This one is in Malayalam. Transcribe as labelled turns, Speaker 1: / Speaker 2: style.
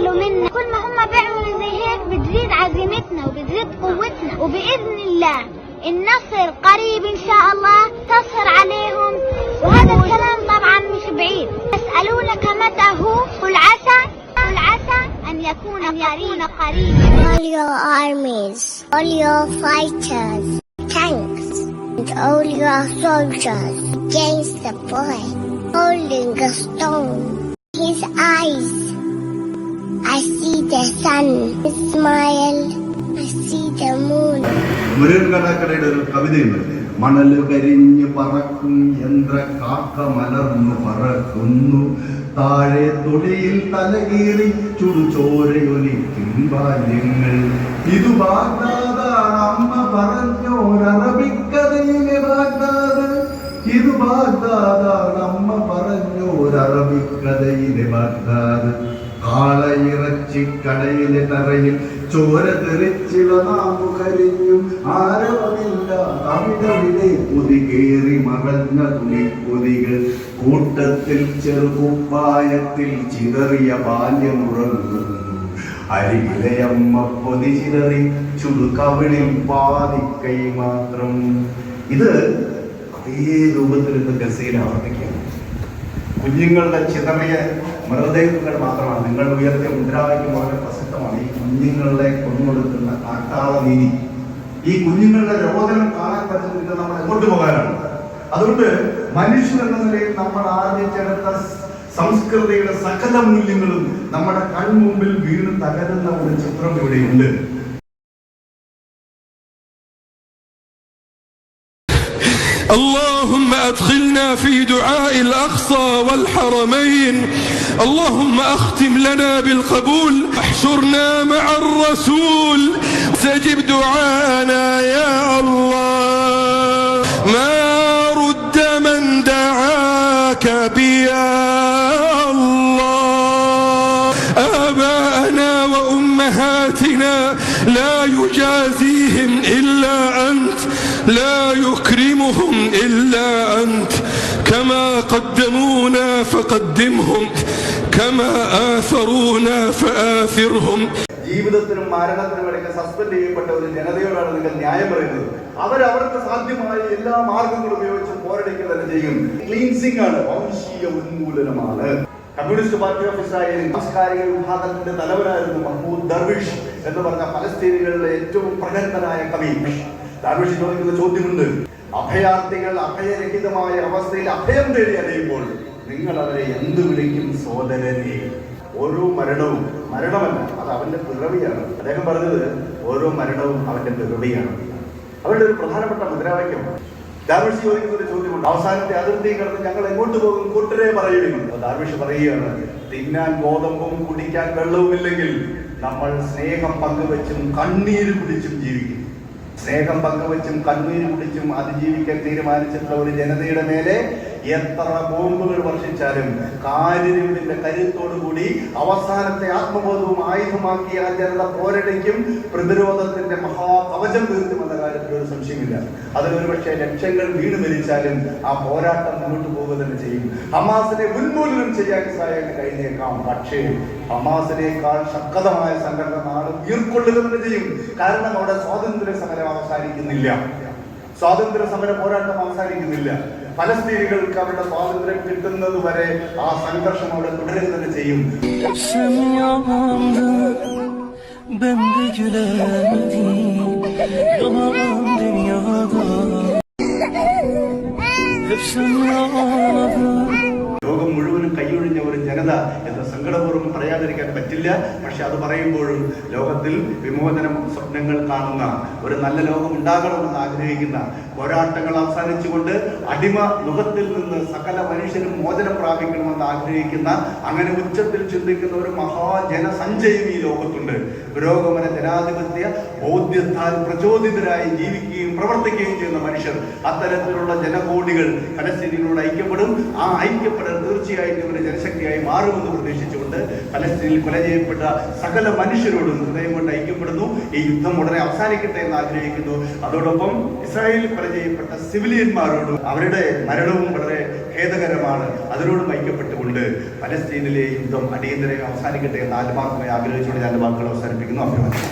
Speaker 1: يقبلوا منا. كل ما هم بيعملوا زي هيك بتزيد عزيمتنا وبتزيد قوتنا. وبإذن الله النصر قريب إن شاء الله تصر عليهم. وهذا الكلام طبعا مش بعيد. يسألونك متى هو؟ قل عسى. قل عسى أن يكون قريب قريب
Speaker 2: all your armies, all your fighters, tanks, and all your soldiers against the boy, holding a stone. His eyes, I see the sun. I smile, I see the moon.
Speaker 3: മുരുകടക്കടയുടെ ഒരു കവിതയുണ്ട് മണൽ കരിഞ്ഞ് പറക്കും യന്ത്ര കാക്ക മലർന്നു പറക്കുന്നു താഴെ തൊടിയിൽ തലകീറി ചുടുചോരയൊലിക്കും ബാല്യങ്ങൾ ഇത് ബാഗ്ദാദാണ് അമ്മ പറഞ്ഞോരറബിക്കഥയിലെ ബാഗ്ദാദ് ഇത് ബാഗ്ദാദാണ് അമ്മ പറഞ്ഞോരറബിക്കഥയിലെ ബാഗ്ദാദ് കാളയിറച്ചി കടയിലെ തറയിൽ ചോര തെറിച്ചിള നാമു കരിഞ്ഞും ആരവമില്ല. അവിടവിടെ കുതികേറി മറഞ്ഞ തുണിക്കൊതികൾ. കൂട്ടത്തിൽ ചെറുകുപ്പായത്തിൽ ചിതറിയ ബാല്യമുറങ്ങുന്നു. അരികിലെ അമ്മ പൊതി ചിതറി ചുടുകവിളിൽ പാതിക്കൈ മാത്രം. ഇത് അതേ രൂപത്തിൽ ഇന്ന് ഗസയിൽ ആവർത്തിക്കുകയാണ്. കുഞ്ഞുങ്ങളുടെ ചിതറിയ മൃതദേഹങ്ങൾ മാത്രമാണ്. നിങ്ങൾ ഉയർത്തിയ മുദ്രാവാക്യം വളരെ പ്രസിദ്ധമാണ്. ഈ കുഞ്ഞുങ്ങളെ കൊന്നുകൊടുക്കുന്ന കാട്ടാള നീതി. ഈ കുഞ്ഞുങ്ങളുടെ രോദനം കാണാൻ പറ്റുന്നില്ല നമ്മൾ എങ്ങോട്ട് പോകാനാണ്? അതുകൊണ്ട് മനുഷ്യർ എന്ന നിലയിൽ നമ്മൾ ആർജിച്ചെടുത്ത സംസ്കൃതിയുടെ സകല മൂല്യങ്ങളും നമ്മുടെ കൺമുമ്പിൽ വീണ് തകരുന്ന ഒരു ചിത്രം ഇവിടെയുണ്ട്.
Speaker 4: അല്ലാ أدخلنا في دعاء الأقصى والحرمين. اللهم أختم لنا بالقبول احشرنا مع الرسول. استجب دعانا يا الله. ما رد من دعاك بيا الله. آباءنا وأمهاتنا لا يجازيهم إلا لا يكرمهم إلا أنت كما قدمونا فقدمهم كما آثرونا فآثرهم
Speaker 3: ജീവിതത്തിനും മരണത്തിനും ഇടയ്ക്ക് സസ്പെൻഡ് ചെയ്യപ്പെട്ട ഒരു ജനതയോടാണ് നിങ്ങൾ ന്യായം പറയുന്നത് അവർ അവർക്ക് സാധ്യമായ എല്ലാ മാർഗങ്ങളും ഉപയോഗിച്ച് പോരടിക്കുക തന്നെ ചെയ്യും ക്ലീൻസിംഗ് ആണ് വംശീയ ഉന്മൂലനമാണ് കമ്മ്യൂണിസ്റ്റ് പാർട്ടി ഓഫ് ഇസ്രായേൽ സാംസ്കാരിക വിഭാഗത്തിന്റെ തലവനായിരുന്നു മഹ്മൂദ് ദർവിഷ് എന്ന് പറഞ്ഞ പലസ്തീനികളിലെ ഏറ്റവും പ്രഗത്ഭനായ കവി ദർവിഷ് ചോദിക്കുന്ന ചോദ്യമുണ്ട്. അഭയാർത്ഥികൾ അഭയരഹിതമായ അവസ്ഥയിൽ അഭയം തേടി അറിയുമ്പോൾ നിങ്ങൾ അവരെ എന്ത് വിളിക്കും സോദരനെ? ഓരോ മരണവും മരണമല്ല അത് അവന്റെ പിറവിയാണ്. അദ്ദേഹം പറഞ്ഞത് ഓരോ മരണവും അവന്റെ പിറവിയാണ്. അവരുടെ ഒരു പ്രധാനപ്പെട്ട മുദ്രാവാക്യം. ദാർവിഷ് ചോദിക്കുന്ന ഒരു ചോദ്യമുണ്ട്. അവസാനത്തെ അതിർത്തി കടന്ന് ഞങ്ങൾ എങ്ങോട്ട് പോകും? കൂട്ടരെ പറയുകയും ദാർവിഷ് പറയുകയാണ് തിന്നാൻ ഗോതമ്പും കുടിക്കാൻ വെള്ളവുമില്ലെങ്കിൽ നമ്മൾ സ്നേഹം പങ്കുവെച്ചും കണ്ണീര് കുടിച്ചും ജീവിക്കും. സ്നേഹം പങ്കുവച്ചും കണ്ണീര് കുടിച്ചും അതിജീവിക്കാൻ തീരുമാനിച്ചിട്ടുള്ള ഒരു ജനതയുടെ മേലെ എത്ര ബോംബുകൾ വർഷിച്ചാലും കാരിരുമ്പിന്റെ കരുത്തോടുകൂടി അവസാനത്തെ ആത്മബോധവും ആയുധമാക്കി ആ ജനത പോരടിക്കും പ്രതിരോധത്തിന്റെ മഹാകവചം കാര്യത്തിൽ ഒരു സംശയമില്ല. അതിലൊരു പക്ഷേ ലക്ഷങ്ങൾ വീട് മരിച്ചാലും ആ പോരാട്ടം മുന്നോട്ട് പോവുക തന്നെ ചെയ്യും. ഹമാസിനെ ഉന്മൂലനം ചെയ്യാൻ ഇസ്രായേലിന് കഴിഞ്ഞേക്കാം. പക്ഷേ ഹമാസിനേക്കാൾ ശക്തമായ സംഘടന നാട് ഉയർക്കൊള്ളുക തന്നെ ചെയ്യും. കാരണം അവിടെ സ്വാതന്ത്ര്യ സമരം അവസാനിക്കുന്നില്ല. സ്വാതന്ത്ര്യ സമര പോരാട്ടം അവസാനിക്കുന്നില്ല. ഫലസ്തീനികൾക്ക് അവരുടെ സ്വാതന്ത്ര്യം കിട്ടുന്നത് വരെ ആ സംഘർഷം അവിടെ തുടരുക തന്നെ ചെയ്യും.
Speaker 5: Yanarım dünyada. Hep sen
Speaker 3: senle സങ്കടപൂർവം പറയാതിരിക്കാൻ പറ്റില്ല. പക്ഷെ അത് പറയുമ്പോഴും ലോകത്തിൽ വിമോചനം സ്വപ്നങ്ങൾ കാണുന്ന ഒരു നല്ല ലോകം ഉണ്ടാകണമെന്ന് ആഗ്രഹിക്കുന്ന പോരാട്ടങ്ങൾ അവസാനിച്ചുകൊണ്ട് അടിമ മുഖത്തിൽ നിന്ന് സകല മനുഷ്യരും മോചനം പ്രാപിക്കണമെന്ന് ആഗ്രഹിക്കുന്ന അങ്ങനെ ഉച്ചത്തിൽ ചിന്തിക്കുന്ന ഒരു മഹാജനസഞ്ചയം ഈ ലോകത്തുണ്ട്. പുരോഗമന ജനാധിപത്യ ബോധ്യത്താൽ പ്രചോദിതരായി ജീവിക്കുകയും പ്രവർത്തിക്കുകയും ചെയ്യുന്ന മനുഷ്യർ അത്തരത്തിലുള്ള ജനകോടികൾ പലസ്തീനികളോട് ഐക്യപ്പെടും. ആ ഐക്യപ്പെടൽ തീർച്ചയായിട്ടും ഒരു ജനശക്തിയായി മാറുമെന്ന് പ്രതീക്ഷിച്ചുകൊണ്ട് പലസ്തീനിൽ കൊല ചെയ്യപ്പെട്ട സകല മനുഷ്യരോടും ഹൃദയം കൊണ്ട് ഐക്യപ്പെടുന്നു. ഈ യുദ്ധം ഉടനെ അവസാനിക്കട്ടെ എന്ന് ആഗ്രഹിക്കുന്നു. അതോടൊപ്പം ഇസ്രായേലിൽ കൊല ചെയ്യപ്പെട്ട സിവിലിയന്മാരോടും അവരുടെ മരണവും വളരെ ഖേദകരമാണ്. അതിനോടും ഐക്യപ്പെട്ടുകൊണ്ട് പലസ്തീനിലെ യുദ്ധം അടിയന്തരം അവസാനിക്കട്ടെ എന്ന് ആത്മാർത്ഥമായി ആഗ്രഹിച്ചുകൊണ്ട് ഞാൻ വാക്കുകൾ അവസാനിപ്പിക്കുന്നു. അഭിവാദ്യം.